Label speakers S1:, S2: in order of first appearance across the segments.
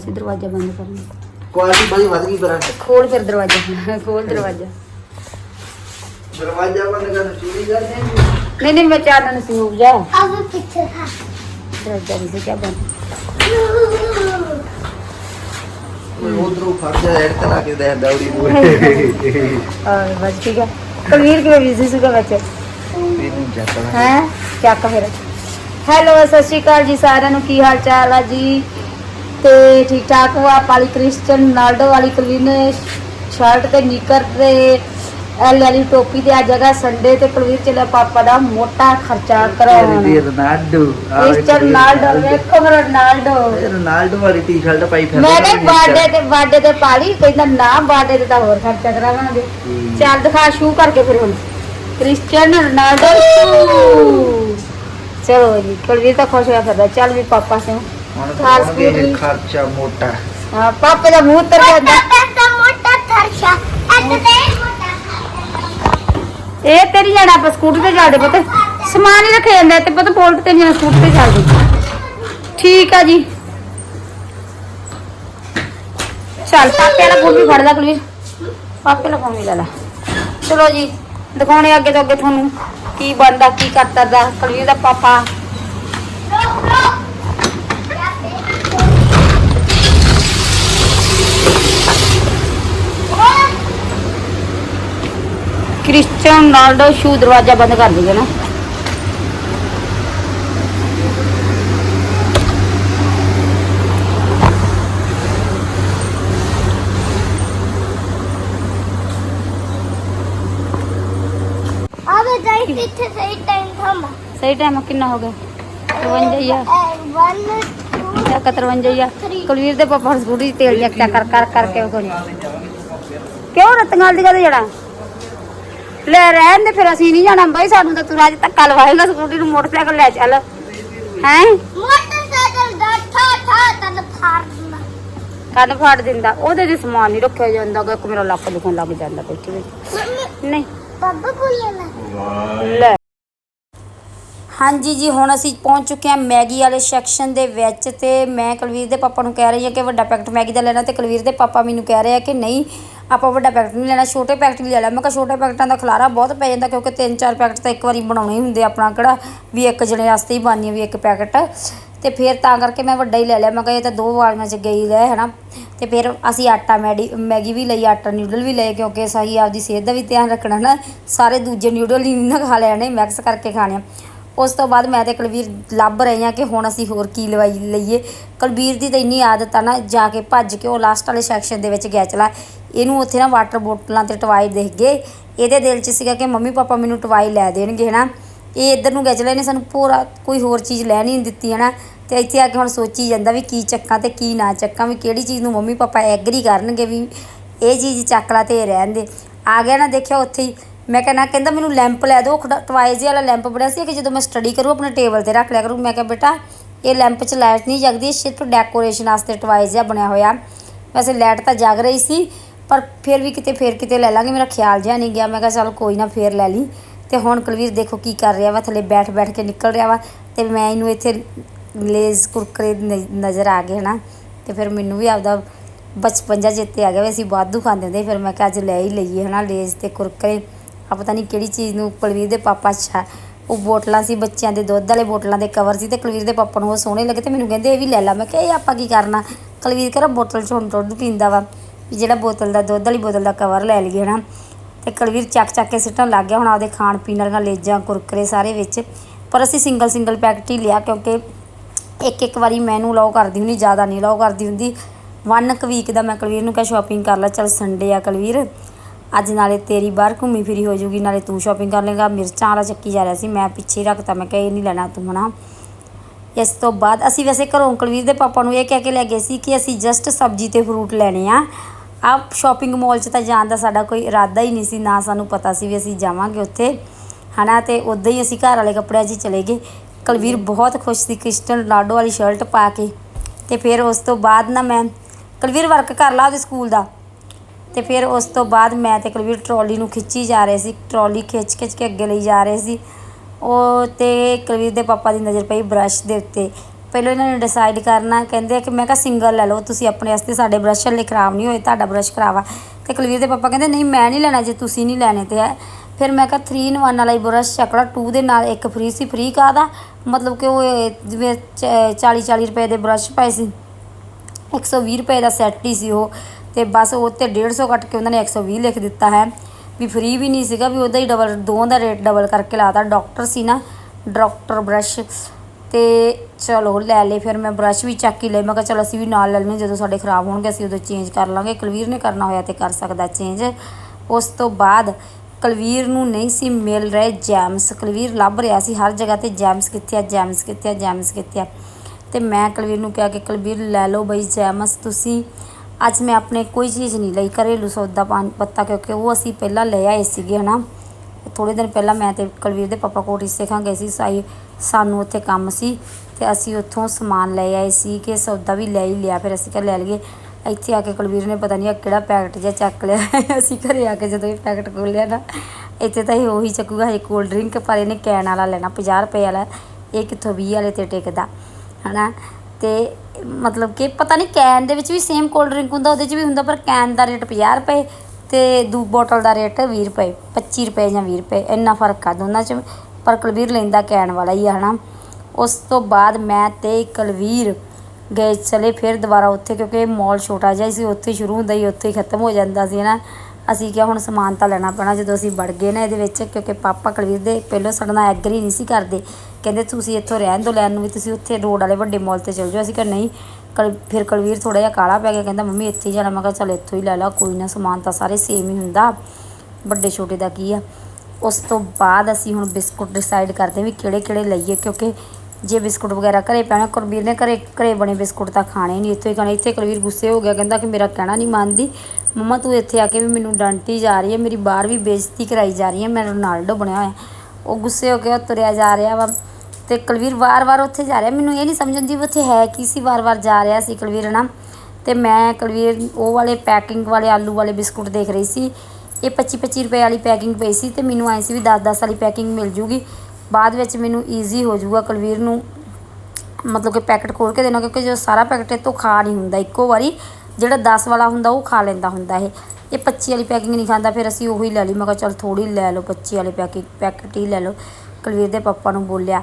S1: ਅਸੀਂ ਦਰਵਾਜ਼ਾ ਬੰਦ ਕਰਨਾ
S2: ਕੁਆਲਿਟੀ ਬੜੀ ਵਧ ਗਈ ਪਰ
S1: ਖੋਲ ਫਿਰ ਦਰਵਾਜ਼ਾ ਖੋਲ ਦਰਵਾਜ਼ਾ
S2: ਦਰਵਾਜ਼ਾ ਬੰਦ ਕਰ ਚੋਰੀ ਕਰਦੇ
S1: ਨਹੀਂ ਨਹੀਂ ਮੈਂ ਚਾਹਨਾ ਸੀ ਹੋ ਜਾ
S3: अब पीछे था
S1: ਦਰਵਾਜ਼ਾ ਨਹੀਂ ਸੀ ਕਿਆ ਬੰਦ
S2: ਕੋਈ ਉਧਰੋਂ ਫੜ ਜਾ ਐਡ ਕਰਾ ਕੇ ਦੇ ਦੌੜੀ ਨੂੰ
S1: ਔਰ ਬਸ ਠੀਕ ਹੈ ਕਲੀਅਰ ਕਿਵੇਂ ਬਿਜ਼ੀ ਸੀਗਾ ਬੱਚੇ
S2: ਇਹਨੂੰ ਜੱਟਣਾ
S1: ਹੈ ਚੱਕ ਫਿਰ ਹੈਲੋ ਸਤਿ ਸ਼੍ਰੀ ਅਕਾਲ ਜੀ ਸਾਰਿਆਂ ਨੂੰ ਕੀ ਹਾਲ ਚਾਲ ਆ ਜੀ ਤੇ ਠੀਕ ਠਾਕ ਹੋ ਆਪ ਵਾਲੀ ਕ੍ਰਿਸਚਨ ਰੋਨਾਲਡੋ ਵਾਲੀ ਕਲੀਨ ਸ਼ਰਟ ਤੇ ਨਿੱਕਰ ਤੇ ਐਲ ਵਾਲੀ ਟੋਪੀ ਤੇ ਆ ਜਗ੍ਹਾ ਸੰਡੇ ਤੇ ਕਲਵੀਰ ਚਲੇ ਪਾਪਾ ਦਾ ਮੋਟਾ ਖਰਚਾ ਕਰਾਉਣ।
S2: ਇਹ ਰੋਨਾਲਡੋ
S1: ਕ੍ਰਿਸਚਨ ਰੋਨਾਲਡੋ ਵੇਖੋ ਮੇਰਾ ਰੋਨਾਲਡੋ।
S2: ਰੋਨਾਲਡੋ ਵਾਲੀ ਟੀ-ਸ਼ਰਟ ਪਾਈ ਫਿਰਦਾ
S1: ਮੈਂ ਕਿਹਾ ਬਾਰਡੇ ਤੇ ਬਾਰਡੇ ਤੇ ਪਾ ਲਈ ਕਹਿੰਦਾ ਨਾ ਬਾਰਡੇ ਤੇ ਤਾਂ ਹੋਰ ਖਰਚਾ ਕਰਾਵਾਂਗੇ।
S2: ਹੂੰ।
S1: ਚੱਲ ਦਿਖਾ ਸ਼ੂ ਕਰਕੇ ਫਿਰ ਹੁਣ। Cristiano Ronaldo shoe. ਚਲੋ ਜੀ ਕੁਲਵੀਰ ਤਾਂ ਖੁਸ਼ ਹੋਇਆ ਫਿਰਦਾ। ਚੱਲ ਵੀ ਪਾਪਾ ਸੇ
S2: ਹੁਣ
S1: ਕਾਰ ਸਮਾਨ ਹੀ ਰੱਖਿਆ ਜਾਂਦਾ ਤੇ ਪੁੱਤ ਬੋਲਟ ਤੇ ਨਹੀਂ ਜਾਣਾ ਤੇ ਚੱਲਦੇ। ਠੀਕ ਆ ਜੀ। ਚੱਲ ਪਾਪੇ ਵਾਲਾ ਗੁੱਲ ਫੜ ਲੈ ਕੁਲਵੀਰ। ਪਾਪੇ ਵਾਲਾ ਫੋਨ ਲੈ ਚਲੋ ਜੀ ਦਿਖਾਉਣੇ ਅੱਗੇ ਤੋਂ ਅੱਗੇ ਤੁਹਾਨੂੰ ਕੀ ਬਣਦਾ ਕੀ ਕਰਦਾ ਦਾ। ਕੁਲਵੀਰ ਦਾ ਪਾਪਾ क्रिस्टियन रोनाल्डो शू दरवाज़ा बंद
S3: कर देंगे ना। सही टाइम
S1: कि हो गया? तरवंजा तरवंजा कुलवीर के पापा हर तेल जगता कर कर करके क्यों रतंगाल दिखा गल जड़ा ਲੈ ਰਹਿਣ ਦੇ ਫਿਰ ਅਸੀਂ ਨਹੀਂ ਜਾਣਾ। ਬਾਈ ਸਾਨੂੰ ਤਾਂ ਤੂੰ ਰਾਜ ਧੱਕਾ ਲਵਾਏਗਾ ਸਕੂਟੀ ਨੂੰ ਮੋਟਰਸਾਈਕਲ ਲੈ ਚੱਲ। ਹੈ?
S3: ਮੋਟਰਸਾਈਕਲ ਦਾ ਠਾ ਠਾ ਤਨ ਫਾੜ ਦਿੰਦਾ।
S1: ਕੰਨ ਫਾੜ ਦਿੰਦਾ। ਉਹਦੇ ਦੀ ਸਮਾਨ ਨਹੀਂ ਰੱਖਿਆ ਜਾਂਦਾ ਕਿ ਇੱਕ ਮੇਰਾ ਲੱਕ ਦੁਖਣ ਲੱਗ ਜਾਂਦਾ ਬੈਠੇ ਵਿੱਚ। ਨਹੀਂ।
S3: ਬੱਬਾ ਬੋਲਣਾ
S1: ਲੈ। ਹਾਂਜੀ ਜੀ ਹੁਣ ਅਸੀਂ ਪਹੁੰਚ ਚੁੱਕੇ ਹਾਂ ਮੈਗੀ ਵਾਲੇ ਸੈਕਸ਼ਨ ਦੇ ਵਿੱਚ ਤੇ ਮੈਂ ਕਲਵੀਰ ਦੇ ਪਾਪਾ ਨੂੰ ਕਹਿ ਰਹੀ ਹਾਂ ਕਿ ਵੱਡਾ ਪੈਕਟ ਮੈਗੀ ਦਾ ਲੈਣਾ ਤੇ ਕਲਵੀਰ ਦੇ ਪਾਪਾ ਮੈਨੂੰ ਕਹਿ ਰਹੇ ਆ ਕਿ ਨਹੀਂ ਆਪਾਂ ਵੱਡਾ ਪੈਕਟ ਨਹੀਂ ਲੈਣਾ, ਛੋਟੇ ਪੈਕਟ ਵੀ ਲੈ ਲਿਆ ਮੈਂ ਕਿਹਾ ਛੋਟੇ ਪੈਕਟਾਂ ਦਾ ਖਲਾਰਾ ਬਹੁਤ ਪੈ ਜਾਂਦਾ ਕਿਉਂਕਿ ਤਿੰਨ ਚਾਰ ਪੈਕਟ ਤਾਂ ਇੱਕ ਵਾਰੀ ਬਣਾਉਣੇ ਹੀ ਹੁੰਦੇ ਆਪਣਾ ਕਿਹੜਾ, ਵੀ ਇੱਕ ਜਣੇ ਵਾਸਤੇ ਹੀ ਬਣਨੀ ਆ ਵੀ ਇੱਕ ਪੈਕਟ। ਤੇ ਫਿਰ ਤਾਂ ਕਰਕੇ ਮੈਂ ਵੱਡਾ ਹੀ ਲੈ ਲਿਆ। ਮੈਂ ਕਿਹਾ ਇਹ ਤਾਂ ਦੋ ਵਾਲੀਆਂ ਚ ਗਈ ਲੈ, ਹਨਾ। ਤੇ ਫਿਰ ਅਸੀਂ ਆਟਾ ਮੈਡੀ, ਮੈਗੀ ਵੀ ਲਈ, ਆਟਾ ਨਿਊਡਲ ਵੀ ਲਏ ਕਿਉਂਕਿ ਸਹੀ ਆਪਦੀ ਸਿਹਤ ਦਾ ਵੀ ਧਿਆਨ ਰੱਖਣਾ ਨਾ। ਸਾਰੇ ਦੂਜੇ ਨਿਊਡਲ ਹੀ ਨਹੀਂ ਨਾ ਖਾ ਲੈਣੇ, ਮਿਕਸ ਕਰਕੇ ਖਾਣੇ ਆ। ਉਸ ਤੋਂ ਬਾਅਦ ਮੈਂ ਤੇ ਕੁਲਵੀਰ ਲੱਭ ਰਹੇ ਹਾਂ ਕਿ ਹੁਣ ਅਸੀਂ ਹੋਰ ਕੀ ਲਵਾਈ ਲਈਏ। ਕੁਲਵੀਰ ਦੀ ਤਾਂ ਇੰਨੀ ਆਦਤ ਆ ਨਾ, ਜਾ ਕੇ ਭੱਜ ਕੇ ਉਹ ਲਾਸਟ ਵਾਲੇ ਸੈਕਸ਼ਨ ਦੇ ਵਿੱਚ ਗਿਆ ਚਲਾ। ਇਹਨੂੰ ਉੱਥੇ ਨਾ ਵਾਟਰ ਬੋਟਲਾਂ ਤੇ ਟਵਾਈ ਦੇਖ ਗਏ। ਇਹਦੇ ਦਿਲ 'ਚ ਸੀਗਾ ਕਿ ਮੰਮੀ ਪਾਪਾ ਮੈਨੂੰ ਟਵਾਈ ਲੈ ਦੇਣਗੇ, ਹਨਾ। ਇਹ ਇੱਧਰ ਨੂੰ ਗਿਆ ਚਲਾ, ਇਹਨੇ ਸਾਨੂੰ ਪੂਰਾ ਕੋਈ ਹੋਰ ਚੀਜ਼ ਲੈ ਨਹੀਂ ਦਿੱਤੀ, ਹਨਾ। ਤੇ ਇੱਥੇ ਆ ਕੇ ਹੁਣ ਸੋਚੀ ਜਾਂਦਾ ਵੀ ਕੀ ਚੱਕਾਂ ਤੇ ਕੀ ਨਾ ਚੱਕਾਂ, ਵੀ ਕਿਹੜੀ ਚੀਜ਼ ਨੂੰ ਮੰਮੀ ਪਾਪਾ ਐਗਰੀ ਕਰਨਗੇ ਵੀ ਇਹ ਚੀਜ਼ ਚੱਕ ਲਾ ਤੇ ਇਹ ਰਹਿਣ ਦੇ। ਆ ਗਿਆ ਨਾ ਦੇਖਿਆ ਉੱਥੇ ਹੀ ਮੈਂ ਕਹਿੰਦਾ ਕਹਿੰਦਾ ਮੈਨੂੰ ਲੈਂਪ ਲੈ ਦਿਓ ਟਵਾਈਜ਼ ਵਾਲਾ ਲੈਂਪ ਬਣਿਆ ਸੀ ਕਿ ਜਦੋਂ ਮੈਂ ਸਟੱਡੀ ਕਰੂ, ਆਪਣੇ ਟੇਬਲ ਤੇ ਰੱਖ ਲਿਆ ਕਰੂ। ਮੈਂ ਕਿਹਾ, ਬੇਟਾ, ਇਹ ਲੈਂਪ 'ਚ ਲਾਈਟ ਨਹੀਂ ਜਗਦੀ ਸਿਰਫ ਡੈਕੋਰੇਸ਼ਨ ਵਾਸਤੇ ਟਵਾਏ ਜਿਹਾ ਬਣਿਆ ਹੋਇਆ। ਵੈਸੇ ਲਾਈਟ ਤਾਂ ਜਗ ਰਹੀ ਸੀ, ਪਰ ਫਿਰ ਵੀ ਕਿਤੇ, ਫੇਰ ਕਿਤੇ ਲੈ ਲਾਂਗੇ, ਮੇਰਾ ਖਿਆਲ ਜਿਹਾ ਨਹੀਂ ਗਿਆ। ਮੈਂ ਕਿਹਾ, ਚਲ ਕੋਈ ਨਾ, ਫੇਰ ਲੈ ਲਈ। ਤੇ ਹੁਣ ਕੁਲਵੀਰ ਦੇਖੋ ਕੀ ਕਰ ਰਿਹਾ ਵਾ, ਥੱਲੇ ਬੈਠ ਬੈਠ ਕੇ ਨਿਕਲ ਰਿਹਾ ਵਾ। ਤੇ ਮੈਂ ਇਹਨੂੰ ਇੱਥੇ ਲੇਜ਼ ਕੁਰਕਰੇ ਨਜ਼ਰ ਆ ਗਏ, ਹਨਾ। ਤੇ ਫਿਰ ਮੈਨੂੰ ਵੀ ਆਪਦਾ ਬਚਪਨ ਜਿਹਾ ਚੇਤੇ ਆ ਗਿਆ ਵੀ ਅਸੀਂ ਵਾਧੂ ਖਾਂਦੇ ਹੁੰਦੇ ਫਿਰ ਮੈਂ ਕਿਹਾ, ਅੱਜ ਲੈ ਹੀ ਲਈਏ, ਹਨਾ, ਲੇਜ਼ ਤੇ ਕੁਰਕਰੇ। ਆ ਪਤਾ ਨਹੀਂ ਕਿਹੜੀ ਚੀਜ਼ ਨੂੰ ਕੁਲਵੀਰ ਦੇ ਪਾਪਾ ਅੱਛਾ। ਉਹ ਬੋਟਲਾਂ ਸੀ, ਬੱਚਿਆਂ ਦੇ ਦੁੱਧ ਵਾਲੇ ਬੋਟਲਾਂ ਦੇ ਕਵਰ ਸੀ ਤੇ ਕੁਲਵੀਰ ਦੇ ਪਾਪਾ ਨੂੰ ਉਹ ਸੋਹਣੇ ਲੱਗੇ ਤੇ ਮੈਨੂੰ ਕਹਿੰਦੇ ਇਹ ਵੀ ਲੈ ਲਾ। ਮੈਂ ਕਿਹਾ, ਇਹ ਆਪਾਂ ਕੀ ਕਰਨਾ? ਕੁਲਵੀਰ ਕਹਿੰਦਾ ਬੋਤਲ 'ਚ ਹੁਣ ਦੁੱਧ ਪੀਂਦਾ ਵਾ ਵੀ ਜਿਹੜਾ ਬੋਤਲ ਦਾ ਦੁੱਧ ਵਾਲੀ ਬੋਤਲ ਦਾ ਕਵਰ ਲੈ ਲਈਏ ਨਾ ਤੇ ਕੁਲਵੀਰ ਚੱਕ ਚੱਕ ਕੇ ਸਿੱਟਣ ਲੱਗ ਗਿਆ, ਹੁਣ ਆਪਦੇ ਖਾਣ ਪੀਣ ਵਾਲੀਆਂ ਲੇਜਾਂ, ਕੁਰਕਰੇ ਸਾਰੇ ਵਿੱਚ। ਪਰ ਅਸੀਂ ਸਿੰਗਲ ਸਿੰਗਲ ਪੈਕਟ ਹੀ ਲਿਆ ਕਿਉਂਕਿ ਇੱਕ ਇੱਕ ਵਾਰੀ ਮੈਨੂੰ ਲਾਓ ਕਰਦੀ ਹੁੰਦੀ, ਜ਼ਿਆਦਾ ਨਹੀਂ ਲਾਓ ਕਰਦੀ ਹੁੰਦੀ। ਵਨ ਕ ਵੀਕ ਦਾ ਮੈਂ ਕੁਲਵੀਰ ਨੂੰ ਕਿਹਾ ਸ਼ਾਪਿੰਗ ਕਰ ਲੈ, ਚੱਲ ਸੰਡੇ ਆ ਕੁਲਵੀਰ। ਅੱਜ ਨਾਲੇ ਤੇਰੀ ਬਾਹਰ ਘੁੰਮੀ ਫਿਰੀ ਹੋ ਜੂਗੀ, ਨਾਲੇ ਤੂੰ ਸ਼ਾਪਿੰਗ ਕਰ ਲੇਗਾ ਮਿਰਚਾਂ ਵਾਲਾ ਚੱਕੀ ਜਾ ਰਿਹਾ ਸੀ, ਮੈਂ ਪਿੱਛੇ ਹੀ ਰੱਖਤਾ ਮੈਂ ਕਿਹਾ ਇਹ ਨਹੀਂ ਲੈਣਾ ਤੂੰ ਹਨਾ। ਇਸ ਤੋਂ ਬਾਅਦ ਅਸੀਂ ਵੈਸੇ ਘਰੋਂ ਕੁਲਵੀਰ ਦੇ ਪਾਪਾ ਨੂੰ ਇਹ ਕਹਿ ਕੇ ਲੈ ਗਏ ਸੀ ਕਿ ਅਸੀਂ ਜਸਟ ਸਬਜ਼ੀ ਤੇ ਫਰੂਟ ਲੈਣੇ ਆ। ਆਪ ਸ਼ਾਪਿੰਗ ਮਾਲ 'ਚ ਤਾਂ ਜਾਣ ਦਾ ਸਾਡਾ ਕੋਈ ਇਰਾਦਾ ਹੀ ਨਹੀਂ ਸੀ, ਨਾ ਸਾਨੂੰ ਪਤਾ ਸੀ ਵੀ ਅਸੀਂ ਜਾਵਾਂਗੇ ਉੱਥੇ। ਹਨਾ, ਤੇ ਉਦਾਂ ਹੀ ਅਸੀਂ ਘਰ ਵਾਲੇ ਕੱਪੜਿਆਂ 'ਚ ਹੀ ਚਲੇ ਗਏ। ਕੁਲਵੀਰ ਬਹੁਤ ਖੁਸ਼ ਸੀ, ਕ੍ਰਿਸਟਨ ਰੋਨਾਲਡੋ ਵਾਲੀ ਸ਼ਰਟ ਪਾ ਕੇ। ਤੇ ਫਿਰ ਉਸ ਤੋਂ ਬਾਅਦ ਨਾ ਮੈਂ ਕੁਲਵੀਰ ਵਰਕ ਕਰ ਲਾ ਉਹਦੇ ਸਕੂਲ ਦਾ। ਤੇ ਫਿਰ ਉਸ ਤੋਂ ਬਾਅਦ ਮੈਂ ਤੇ ਕੁਲਵੀਰ ਟਰਾਲੀ ਨੂੰ ਖਿੱਚੀ ਜਾ ਰਹੇ ਸੀ, ਟਰਾਲੀ ਖਿੱਚ ਖਿੱਚ ਕੇ ਅੱਗੇ ਲਈ ਜਾ ਰਹੇ ਸੀ। ਉਹ ਤੇ ਕੁਲਵੀਰ ਦੇ ਪਾਪਾ ਦੀ ਨਜ਼ਰ ਪਈ ਬ੍ਰਸ਼ ਦੇ ਉੱਤੇ। ਪਹਿਲਾਂ ਇਹਨਾਂ ਨੇ ਡਿਸਾਈਡ ਕਰਨਾ, ਕਹਿੰਦੇ ਕਿ ਮੈਂ ਕਿਹਾ ਸਿੰਗਲ ਲੈ ਲਓ, ਤੁਸੀਂ ਆਪਣੇ ਵਾਸਤੇ ਸਾਡੇ ਬ੍ਰਸ਼ ਲਈ ਖਰਾਬ ਨਹੀਂ ਹੋਏ, ਤੁਹਾਡਾ ਬ੍ਰਸ਼ ਖਰਾਬ ਆ। ਤੇ ਕੁਲਵੀਰ ਦੇ ਪਾਪਾ ਕਹਿੰਦੇ, ਨਹੀਂ, ਮੈਂ ਨਹੀਂ ਲੈਣਾ ਜੇ ਤੁਸੀਂ ਨਹੀਂ ਲੈਣੇ ਤੇ ਹੈ। ਫਿਰ ਮੈਂ ਕਿਹਾ 3 ਇਨ 1 ਵਾਲਾ ਹੀ ਬ੍ਰਸ਼ ਚੱਕ 2 ਦੇ ਨਾਲ ਇੱਕ ਫ੍ਰੀ ਸੀ ਫ੍ਰੀ ਕਾਹਦਾ? ਮਤਲਬ ਕਿ ਉਹ, ਇਹ ਜਿਵੇਂ 40 40 ਰੁਪਏ ਦੇ ਬ੍ਰਸ਼ ਪਏ ਸੀ 120 ਰੁਪਏ ਦਾ ਸੈੱਟ ਹੀ ਸੀ ਉਹ। ਤੇ ਬਸ ਉਹ ਤੇ 150 ਕੱਟ ਕੇ ਉਹਨਾਂ ਨੇ 120 ਲਿਖ ਦਿੱਤਾ ਹੈ। ਵੀ ਫ੍ਰੀ ਵੀ ਨਹੀਂ ਸੀਗਾ, ਵੀ ਉਹਦਾ ਹੀ ਡਬਲ ਦੋਵਾਂ ਦਾ ਰੇਟ ਡਬਲ ਕਰਕੇ ਲਾਤਾ। ਡਾਕਟਰ ਸੀ ਨਾ ਡਾਕਟਰ ਬ੍ਰਸ਼ ਤੇ ਚਲੋ ਲੈ ਲਏ, ਫਿਰ ਮੈਂ ਬ੍ਰਸ਼ ਵੀ ਚੱਕ ਹੀ ਲਏ। ਮੈਂ ਕਿਹਾ ਚਲੋ ਅਸੀਂ ਵੀ ਨਾਲ ਲੈ ਲੈਣੇ ਜਦੋਂ ਸਾਡੇ ਖਰਾਬ ਹੋਣਗੇ ਅਸੀਂ ਉਦੋਂ ਚੇਂਜ ਕਰ ਲਾਂਗੇ। ਕੁਲਵੀਰ ਨੇ ਕਰਨਾ ਹੋਇਆ ਤੇ ਕਰ ਸਕਦਾ ਚੇਂਜ ਉਸ ਤੋਂ ਬਾਅਦ ਕੁਲਵੀਰ ਨੂੰ ਨਹੀਂ ਸੀ ਮਿਲ ਰਹੇ ਜੈਮਸ ਕੁਲਵੀਰ ਲੱਭ ਰਿਹਾ ਸੀ ਹਰ ਜਗ੍ਹਾ ਤੇ ਜੈਮਸ ਕਿੱਥੇ ਆ ਜੈਮਸ ਕਿੱਥੇ ਆ ਜੈਮਸ ਕਿੱਥੇ ਆ। ਤੇ ਮੈਂ ਕੁਲਵੀਰ ਨੂੰ ਕਿਹਾ ਕਿ ਕੁਲਵੀਰ ਲੈ ਲਓ ਬਈ ਜੈਮਸ ਤੁਸੀਂ। ਅੱਜ ਮੈਂ ਆਪਣੇ ਕੋਈ ਚੀਜ਼ ਨਹੀਂ ਲਈ ਘਰੇਲੂ ਸੌਦਾ ਪਾਨ ਪੱਤਾ, ਕਿਉਂਕਿ ਉਹ ਅਸੀਂ ਪਹਿਲਾਂ ਲੈ ਆਏ ਸੀਗੇ, ਹਨਾ। ਥੋੜੇ ਦਿਨ ਪਹਿਲਾਂ ਮੈਂ ਤੇ ਕੁਲਵੀਰ ਦੇ ਪਾਪਾ ਕੋਲ ਰਿਸ਼ਤੇ ਗਏ ਸੀ, ਸਾਈ ਸਾਨੂੰ ਉੱਥੇ ਕੰਮ ਸੀ ਤੇ ਅਸੀਂ ਉੱਥੋਂ ਸਮਾਨ ਲੈ ਆਏ ਸੀ ਕਿ ਸੌਦਾ ਵੀ ਲੈ ਹੀ ਲਿਆ, ਫਿਰ ਅਸੀਂ ਕਿਹਾ ਲੈ ਲਈਏ। ਇੱਥੇ ਆ ਕੇ ਕੁਲਵੀਰ ਨੇ ਪਤਾ ਨਹੀਂ ਆਹ ਕਿਹੜਾ ਪੈਕਟ ਜਿਹਾ ਚੱਕ ਲਿਆ, ਅਸੀਂ ਘਰੇ ਆ ਕੇ ਜਦੋਂ ਇਹ ਪੈਕਟ ਖੋਲ੍ਹਿਆ ਨਾ, ਇੱਥੇ ਤਾਂ ਇਹ ਉਹੀ ਚੱਕੂਗਾ, ਇਹ ਕੋਲਡ ਡਰਿੰਕ ਪਰ ਇਹਨੇ ਕੈਨ ਵਾਲਾ ਲੈਣਾ 50 ਰੁਪਏ ਵਾਲਾ, ਇਹ ਕਿੱਥੋਂ 20 ਵਾਲੇ ਤੇ ਟਿਕਦਾ, ਹਨਾ। ਤੇ ਮਤਲਬ ਕਿ ਪਤਾ ਨਹੀਂ ਕੈਨ ਦੇ ਵਿੱਚ ਵੀ ਸੇਮ ਕੋਲਡ ਡਰਿੰਕ ਹੁੰਦਾ, ਉਹਦੇ 'ਚ ਵੀ ਹੁੰਦਾ, ਪਰ ਕੈਨ ਦਾ ਰੇਟ 50 ਰੁਪਏ ਤੇ ਦੂ ਬੋਟਲ ਦਾ ਰੇਟ 20 ਰੁਪਏ 25 ਰੁਪਏ ਜਾਂ 20 ਰੁਪਏ, ਇੰਨਾ ਫ਼ਰਕ ਆ ਦੋਨਾਂ 'ਚ। ਪਰ ਕੁਲਵੀਰ ਲੈਂਦਾ ਕੈਨ ਵਾਲਾ ਹੀ ਆ, ਹਨਾ। ਉਸ ਤੋਂ ਬਾਅਦ ਮੈਂ ਤੇ ਕੁਲਵੀਰ ਗਏ ਚਲੇ, ਫਿਰ ਦੁਬਾਰਾ ਉੱਥੇ, ਕਿਉਂਕਿ ਮਾਲ ਛੋਟਾ ਜਿਹਾ ਸੀ, ਉੱਥੇ ਸ਼ੁਰੂ ਹੁੰਦਾ ਹੀ ਉੱਥੇ ਹੀ ਖਤਮ ਹੋ ਜਾਂਦਾ ਸੀ ਨਾ ਅਸੀਂ ਕਿਹਾ ਹੁਣ ਸਮਾਨ ਤਾਂ ਲੈਣਾ ਪੈਣਾ ਜਦੋਂ ਅਸੀਂ ਵੜ ਗਏ ਨਾ ਇਹਦੇ ਵਿੱਚ, ਕਿਉਂਕਿ ਪਾਪਾ ਕੁਲਵੀਰ ਦੇ ਪਹਿਲਾਂ ਸਾਡੇ ਨਾਲ ਐਗਰੀ ਨਹੀਂ ਸੀ ਕਰਦੇ। ਕਹਿੰਦੇ ਤੁਸੀਂ ਇੱਥੋਂ ਰਹਿਣ ਦੋ ਲੈਣ ਨੂੰ ਵੀ ਤੁਸੀਂ ਉੱਥੇ ਰੋਡ ਵਾਲੇ ਵੱਡੇ ਮਾਲ ਤੇ ਚਲ ਜਾਓ। ਅਸੀਂ ਕਿਹਾ ਨਹੀਂ, ਕਲ, ਫਿਰ ਕੁਲਵੀਰ ਥੋੜਾ ਜਿਹਾ ਕਾਲਾ ਪੈ ਗਿਆ, ਕਹਿੰਦਾ ਮੰਮੀ ਇੱਥੇ ਹੀ ਜਾਣਾ। ਮੈਂ ਕਿਹਾ ਚੱਲ ਇੱਥੋਂ ਹੀ ਲੈ ਲਾ, ਕੋਈ ਨਾ ਸਮਾਨ ਤਾਂ ਸਾਰੇ ਸੇਮ ਹੀ ਹੁੰਦਾ। ਵੱਡੇ ਛੋਟੇ ਦਾ ਕੀ ਆ? ਉਸ ਤੋਂ ਬਾਅਦ ਅਸੀਂ ਹੁਣ ਬਿਸਕੁਟ ਡਿਸਾਈਡ ਕਰਦੇ ਵੀ ਕਿਹੜੇ ਕਿਹੜੇ ਲਈਏ, ਕਿਉਂਕਿ ਜੇ ਬਿਸਕੁਟ ਵਗੈਰਾ ਘਰੇ ਪੈਣਾ, ਕੁਲਵੀਰ ਨੇ ਘਰੇ ਘਰੇ ਬਣੇ ਬਿਸਕੁਟ ਤਾਂ ਖਾਣੇ ਨਹੀਂ ਇੱਥੋਂ ਹੀ ਖਾਣੇ, ਇੱਥੇ ਕੁਲਵੀਰ ਗੁੱਸੇ ਹੋ ਗਿਆ, ਕਹਿੰਦਾ ਕਿ ਮੇਰਾ ਕਹਿਣਾ ਨਹੀਂ ਮੰਨਦੀ। ਮੰਮਾ, ਤੂੰ ਇੱਥੇ ਆ ਕੇ ਵੀ ਮੈਨੂੰ ਡਾਂਟੀ ਜਾ ਰਹੀ ਹੈ, ਮੇਰੀ ਬਾਹਰ ਵੀ ਬੇਇੱਜ਼ਤੀ ਕਰਾਈ ਜਾ ਰਹੀ ਹੈ, ਮੈਂ ਰੋਨਾਲਡੋ ਬਣਿਆ ਹੋਇਆ। ਉਹ ਗੁੱਸੇ ਹੋ ਕੇ ਤੁਰਿਆ ਜਾ ਰਿਹਾ ਵਾ। ਤੇ ਕੁਲਵੀਰ ਵਾਰ-ਵਾਰ ਉੱਥੇ ਜਾ ਰਿਹਾ। ਮੈਨੂੰ ਇਹ ਨਹੀਂ ਸਮਝ ਆਉਂਦੀ ਵੀ ਉੱਥੇ ਹੈ ਕੀ ਸੀ, ਵਾਰ-ਵਾਰ ਜਾ ਰਿਹਾ ਸੀ ਕੁਲਵੀਰ ਨਾ ਤੇ ਮੈਂ ਕੁਲਵੀਰ ਉਹ ਵਾਲੇ ਪੈਕਿੰਗ ਵਾਲੇ ਆਲੂ ਵਾਲੇ ਬਿਸਕੁਟ ਦੇਖ ਰਹੀ ਸੀ। ਇਹ 25-25 ਰੁਪਏ ਵਾਲੀ ਪੈਕਿੰਗ ਪਈ ਸੀ ਤੇ ਮੈਨੂੰ ਆਏ ਸੀ ਵੀ 10-10 ਵਾਲੀ ਪੈਕਿੰਗ ਮਿਲ ਜੂਗੀ। ਬਾਅਦ ਵਿੱਚ ਮੈਨੂੰ ਈਜ਼ੀ ਹੋ ਜਾਊਗਾ ਕੁਲਵੀਰ ਨੂੰ, ਮਤਲਬ ਕਿ ਪੈਕਟ ਖੋਲ ਕੇ ਦੇਣਾ, ਕਿਉਂਕਿ ਜੋ ਸਾਰਾ ਪੈਕਟ ਇਹ ਤੋਂ ਖਾ ਨਹੀਂ ਹੁੰਦਾ, ਇੱਕੋ ਵਾਰੀ ਜਿਹੜਾ 10 ਵਾਲਾ ਹੁੰਦਾ ਉਹ ਖਾ ਲੈਂਦਾ ਹੁੰਦਾ ਇਹ। ਇਹ 25 ਵਾਲੀ ਪੈਕਿੰਗ ਨਹੀਂ ਖਾਂਦਾ, ਫਿਰ ਅਸੀਂ ਉਹੀ ਲੈ ਲਈ, ਮੈਂ ਕਿਹਾ ਚਲ ਥੋੜੀ ਲੈ ਲਓ 25 ਵਾਲੀ ਪੈਕਿੰਗ ਪੈਕਟ ਹੀ ਲੈ ਲਓ। ਕੁਲਵੀਰ ਦੇ ਪਾਪਾ ਨੂੰ ਬੋਲਿਆ,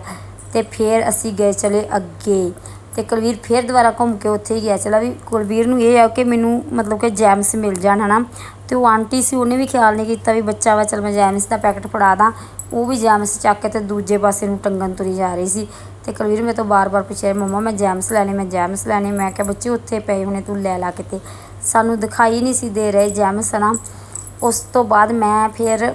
S1: ਤੇ ਫਿਰ ਅਸੀਂ ਗਏ ਚਲੇ ਅੱਗੇ, ਤੇ ਕੁਲਵੀਰ ਫਿਰ ਦੁਬਾਰਾ ਘੁੰਮ ਕੇ ਉੱਥੇ ਹੀ ਗਿਆ ਚਲਾ ਵੀ ਕੁਲਵੀਰ ਨੂੰ ਇਹ ਆ ਕਿ ਮੈਨੂੰ ਮਤਲਬ ਕਿ ਜੈਮਸ ਮਿਲ ਜਾਣ, ਹਨਾ। ਤੇ ਉਹ ਆਂਟੀ ਸੀ, ਉਹਨੇ ਵੀ ਖਿਆਲ ਨਹੀਂ ਕੀਤਾ ਵੀ ਬੱਚਾ ਵਾ, ਚਲ ਮੈਂ ਜੈਮਸ ਦਾ ਪੈਕਟ ਫੜਾ ਦਾਂ। ਉਹ ਵੀ ਜੈਮਸ ਚੱਕ ਕੇ ਤੇ ਦੂਜੇ ਪਾਸੇ ਨੂੰ ਟੰਗਣ ਤੁਰੀ ਜਾ ਰਹੀ ਸੀ। ਤੇ ਕੁਲਵੀਰ ਮੇਰੇ ਤੋਂ ਬਾਰ-ਬਾਰ ਪੁੱਛਿਆ, ਮੰਮਾ, ਮੈਂ ਜੈਮਸ ਲੈਣੇ, ਮੈਂ ਜੈਮਸ ਲੈਣੇ। ਮੈਂ ਕਿਹਾ, ਬੱਚੇ ਉੱਥੇ ਪਏ ਹੋਣੇ, ਤੂੰ ਲੈ ਲਾ ਕਿਤੇ। ਸਾਨੂੰ ਦਿਖਾਈ ਨਹੀਂ ਸੀ ਦੇ ਰਹੇ ਜੈਮਸ ਨਾ ਉਸ ਤੋਂ ਬਾਅਦ ਮੈਂ ਫਿਰ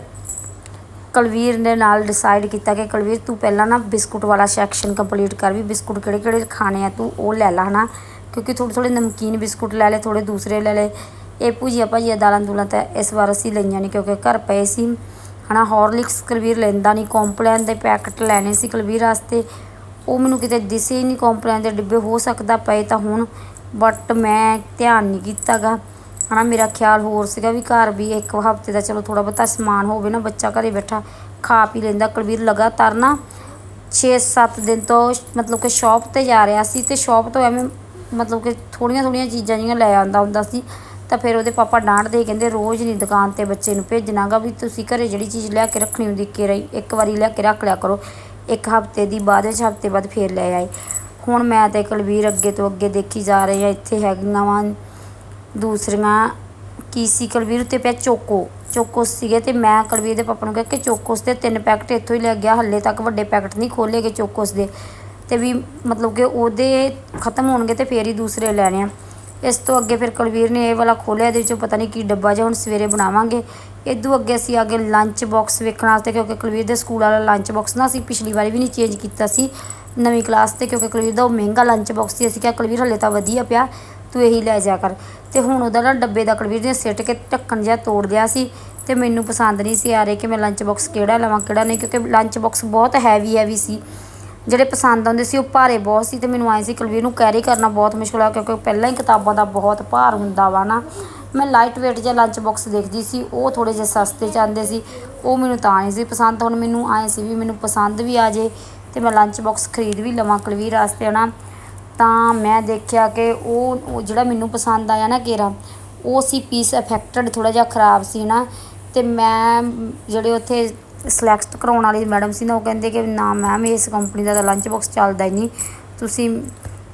S1: ਕੁਲਵੀਰ ਦੇ ਨਾਲ ਡਿਸਾਈਡ ਕੀਤਾ ਕਿ ਕੁਲਵੀਰ, ਤੂੰ ਪਹਿਲਾਂ ਨਾ ਬਿਸਕੁਟ ਵਾਲਾ ਸੈਕਸ਼ਨ ਕੰਪਲੀਟ ਕਰ ਵੀ ਬਿਸਕੁਟ ਕਿਹੜੇ ਕਿਹੜੇ ਖਾਣੇ ਆ, ਤੂੰ ਉਹ ਲੈ ਲਾ ਹਨਾ। ਕਿਉਂਕਿ ਥੋੜ੍ਹੇ ਥੋੜ੍ਹੇ ਨਮਕੀਨ ਬਿਸਕੁਟ ਲੈ ਲੈ ਥੋੜ੍ਹੇ ਦੂਸਰੇ ਲੈ ਲੈ ਇਹ ਭੁਜੀਆ ਭਾਜੀਆ ਦਾਲਾਂ ਦੂਲਾਂ ਤਾਂ ਇਸ ਵਾਰ ਅਸੀਂ ਲਈਆਂ ਨਹੀਂ ਕਿਉਂਕਿ ਘਰ ਪਏ ਸੀ। ਹਨਾ ਹੌਰਲਿਕਸ ਕੁਲਵੀਰ ਲੈਂਦਾ ਨਹੀਂ ਕੰਪਲੈਨ ਦੇ ਪੈਕਟ ਲੈਣੇ ਸੀ ਕਲਵੀਰ ਵਾਸਤੇ। ਉਹ ਮੈਨੂੰ ਕਿਤੇ ਦਿਸੇ ਹੀ ਨਹੀਂ ਕੰਪਲੈਨ ਦੇ ਡਿੱਬੇ, ਹੋ ਸਕਦਾ ਪਏ ਤਾਂ ਹੁਣ ਬਟ ਮੈਂ ਧਿਆਨ ਨਹੀਂ ਕੀਤਾਗਾ। ਹਨਾ, ਮੇਰਾ ਖਿਆਲ ਹੋਰ ਸੀਗਾ ਵੀ ਘਰ ਵੀ ਇੱਕ ਹਫ਼ਤੇ ਦਾ ਚਲੋ ਥੋੜਾ ਬਹੁਤਾ ਸਮਾਨ ਹੋਵੇ ਨਾ, ਬੱਚਾ ਘਰੇ ਬੈਠਾ, ਖਾ ਪੀ ਲੈਂਦਾ। ਕੁਲਵੀਰ ਲਗਾਤਾਰ ਨਾ 6-7 ਦਿਨ ਤੋਂ ਮਤਲਬ ਕਿ ਸ਼ਾਪ ਤੇ ਜਾ ਰਿਹਾ ਸੀ ਤੇ ਸ਼ਾਪ ਤੋਂ ਐਵੇਂ ਮਤਲਬ ਕਿ ਥੋੜੀਆਂ ਥੋੜੀਆਂ ਚੀਜ਼ਾਂ ਜਿਹੀਆਂ ਲੈ ਆਉਂਦਾ ਹੁੰਦਾ ਸੀ। ਤਾਂ ਫਿਰ ਉਹਦੇ ਪਾਪਾ ਡਾਂਟਦੇ ਕਹਿੰਦੇ ਰੋਜ਼ ਨਹੀਂ ਦੁਕਾਨ ਤੇ ਬੱਚੇ ਨੂੰ ਭੇਜਣਾਗਾ ਵੀ ਤੁਸੀਂ ਘਰੇ ਜਿਹੜੀ ਚੀਜ਼ ਲਿਆ ਕੇ ਰੱਖਣੀ ਹੁੰਦੀ ਕਿ ਰਹੀ, ਇੱਕ ਵਾਰੀ ਲਿਆ ਕੇ ਰੱਖ ਲਿਆ ਕਰੋ। ਇੱਕ ਹਫ਼ਤੇ ਦੀ ਬਾਅਦ ਵਿੱਚ ਹਫ਼ਤੇ ਬਾਅਦ ਫੇਰ ਲੈ ਆਏ। ਹੁਣ ਮੈਂ ਤੇ ਕੁਲਵੀਰ ਅੱਗੇ ਤੋਂ ਅੱਗੇ ਦੇਖੀ ਜਾ ਰਹੇ ਆ ਇੱਥੇ ਹੈਗੀਆਂ ਵਾਂ ਦੂਸਰੀਆਂ। ਕੀ ਸੀ ਕੁਲਵੀਰ ਉੱਤੇ ਪਿਆ ਚੋਕੋ। ਚੋਕੋਸ ਸੀਗੇ ਤੇ ਮੈਂ ਕੁਲਵੀਰ ਦੇ ਪਾਪਾ ਨੂੰ ਕਿਹਾ ਕਿ ਚੋਕੋਸ ਦੇ ਤਿੰਨ ਪੈਕਟ ਇੱਥੋਂ ਹੀ ਲੈ ਗਿਆ, ਹੱਲੇ ਤੱਕ ਵੱਡੇ ਪੈਕਟ ਨਹੀਂ ਖੋਲ੍ਹੇ ਗਏ ਚੋਕੋਸ ਦੇ। ਤੇ ਵੀ ਮਤਲਬ ਕਿ ਉਹਦੇ ਖਤਮ ਹੋਣਗੇ ਤੇ ਫੇਰ ਹੀ ਦੂਸਰੇ ਲੈਣੇ ਆ। ਇਸ ਤੋਂ ਅੱਗੇ ਫਿਰ ਕੁਲਵੀਰ ਨੇ ਇਹ ਵਾਲਾ ਖੋਲ੍ਹਿਆ, ਇਹਦੇ ਵਿੱਚੋਂ ਪਤਾ ਨਹੀਂ ਕੀ ਡੱਬਾ ਜਿਹਾ ਹੁਣ ਸਵੇਰੇ ਬਣਾਵਾਂਗੇ। ਇਦੋਂ ਅੱਗੇ ਅਸੀਂ ਅੱਗੇ ਲੰਚ ਬਾਕਸ ਵੇਖਣ ਵਾਸਤੇ, ਕਿਉਂਕਿ ਕੁਲਵੀਰ ਦੇ ਸਕੂਲ ਵਾਲਾ ਲੰਚ ਬਾਕਸ ਨਾ ਅਸੀਂ ਪਿਛਲੀ ਵਾਰੀ ਵੀ ਨਹੀਂ ਚੇਂਜ ਕੀਤਾ ਸੀ ਨਵੀਂ ਕਲਾਸ ਤੇ, ਕਿਉਂਕਿ ਕੁਲਵੀਰ ਦਾ ਉਹ ਮਹਿੰਗਾ ਲੰਚ ਬਾਕਸ ਸੀ। ਅਸੀਂ ਕਿਹਾ, ਕੁਲਵੀਰ, ਹੱਲੇ ਤਾਂ ਵਧੀਆ ਪਿਆ, ਤੂੰ ਇਹੀ ਲੈ ਜਾ ਕਰ। ਤੇ ਹੁਣ ਉਹਦਾ ਨਾ ਡੱਬੇ ਦਾ ਕੁਲਵੀਰ ਨੇ ਸਿੱਟ ਕੇ ਢੱਕਣ ਜਿਹਾ ਤੋੜ ਦਿਆ ਸੀ ਤੇ ਮੈਨੂੰ ਪਸੰਦ ਨਹੀਂ ਸੀ ਆ ਰਿਹਾ ਕਿ ਮੈਂ ਲੰਚ ਬਾਕਸ ਕਿਹੜਾ ਲਵਾਂ, ਕਿਹੜਾ ਨਹੀਂ, ਕਿਉਂਕਿ ਲੰਚ ਬਾਕਸ ਬਹੁਤ ਹੈਵੀ ਹੈਵੀ ਸੀ। ਜਿਹੜੇ ਪਸੰਦ ਆਉਂਦੇ ਸੀ, ਉਹ ਭਾਰੇ ਬਹੁਤ ਸੀ ਤੇ ਮੈਨੂੰ ਆਏ ਸੀ, ਕੁਲਵੀਰ ਨੂੰ ਕੈਰੀ ਕਰਨਾ ਬਹੁਤ ਮੁਸ਼ਕਲ ਆ ਕਿਉਂਕਿ ਪਹਿਲਾਂ ਹੀ ਕਿਤਾਬਾਂ ਦਾ ਬਹੁਤ ਭਾਰ ਹੁੰਦਾ ਵਾ ਨਾ। ਮੈਂ ਲਾਈਟ weight ਜਿਹਾ ਲੰਚ ਬਾਕਸ ਦੇਖਦੀ ਸੀ, ਉਹ ਥੋੜੇ ਜਿਹੇ ਸਸਤੇ ਚ ਆਉਂਦੇ ਸੀ, ਉਹ ਮੈਨੂੰ ਤਾਂ ਨਹੀਂ ਸੀ ਪਸੰਦ। ਹੁਣ ਮੈਨੂੰ ਆਏ ਸੀ ਵੀ ਮੈਨੂੰ ਪਸੰਦ ਵੀ ਆ ਜੇ ਤੇ ਮੈਂ ਲੰਚ ਬਾਕਸ ਖਰੀਦ ਵੀ ਲਵਾਂ ਕੁਲਵੀਰ ਵਾਸਤੇ, ਹਨਾ। ਤਾਂ ਮੈਂ ਦੇਖਿਆ ਕਿ ਉਹ ਉਹ ਜਿਹੜਾ ਮੈਨੂੰ ਪਸੰਦ ਆਇਆ ਨਾ ਕੇਰਾ, ਉਹ ਸੀ ਪੀਸ ਅਫੈਕਟਡ ਥੋੜਾ ਜਿਹਾ ਖਰਾਬ ਸੀ ਨਾ। ਤੇ ਮੈਂ ਜਿਹੜੇ ਉੱਥੇ ਸਿਲੈਕਟ ਕਰਾਉਣ ਵਾਲੀ ਮੈਡਮ ਸੀ ਨਾ, ਉਹ ਕਹਿੰਦੇ ਕਿ ਨਾ ਮੈਮ ਇਸ ਕੰਪਨੀ ਦਾ ਤਾਂ ਲੰਚ ਬਾਕਸ ਚੱਲਦਾ ਹੀ ਨਹੀਂ। ਤੁਸੀਂ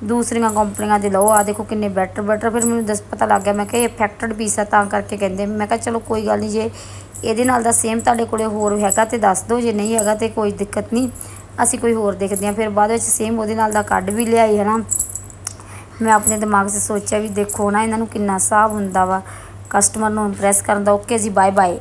S1: ਦੂਸਰੀਆਂ ਕੰਪਨੀਆਂ ਦੇ ਲਓ ਆ ਦੇਖੋ ਕਿੰਨੇ ਬੈਟਰ ਬੈਟਰ ਫਿਰ ਮੈਨੂੰ ਦੱਸ, ਪਤਾ ਲੱਗ ਗਿਆ, ਮੈਂ ਕਿਹਾ ਇਹ ਅਫੈਕਟਡ ਪੀਸ ਆ, ਤਾਂ ਕਰਕੇ ਕਹਿੰਦੇ, ਮੈਂ ਕਿਹਾ ਚਲੋ ਕੋਈ ਗੱਲ ਨਹੀਂ, ਜੇ ਇਹਦੇ ਨਾਲ ਦਾ ਸੇਮ ਤੁਹਾਡੇ ਕੋਲੇ ਹੋਰ ਹੈਗਾ ਤੇ ਦੱਸ ਦਿਓ, ਜੇ ਨਹੀਂ ਹੈਗਾ ਤੇ ਕੋਈ ਦਿੱਕਤ ਨਹੀਂ। ਅਸੀਂ ਕੋਈ ਹੋਰ ਦੇਖਦੇ ਹਾਂ, ਫਿਰ ਬਾਅਦ ਵਿੱਚ ਸੇਮ ਉਹਦੇ ਨਾਲ ਦਾ ਕੱਢ ਵੀ ਲਿਆਈ ਹੈ ਨਾ ਮੈਂ ਆਪਣੇ ਦਿਮਾਗ 'ਚ ਸੋਚਿਆ ਵੀ ਦੇਖੋ ਨਾ, ਇਹਨਾਂ ਨੂੰ ਕਿੰਨਾ ਹਿਸਾਬ ਹੁੰਦਾ ਵਾ। ਕਸਟਮਰ ਨੂੰ ਇੰਪ੍ਰੈਸ ਕਰਨ ਦਾ ਓਕੇ ਜੀ ਬਾਏ ਬਾਏ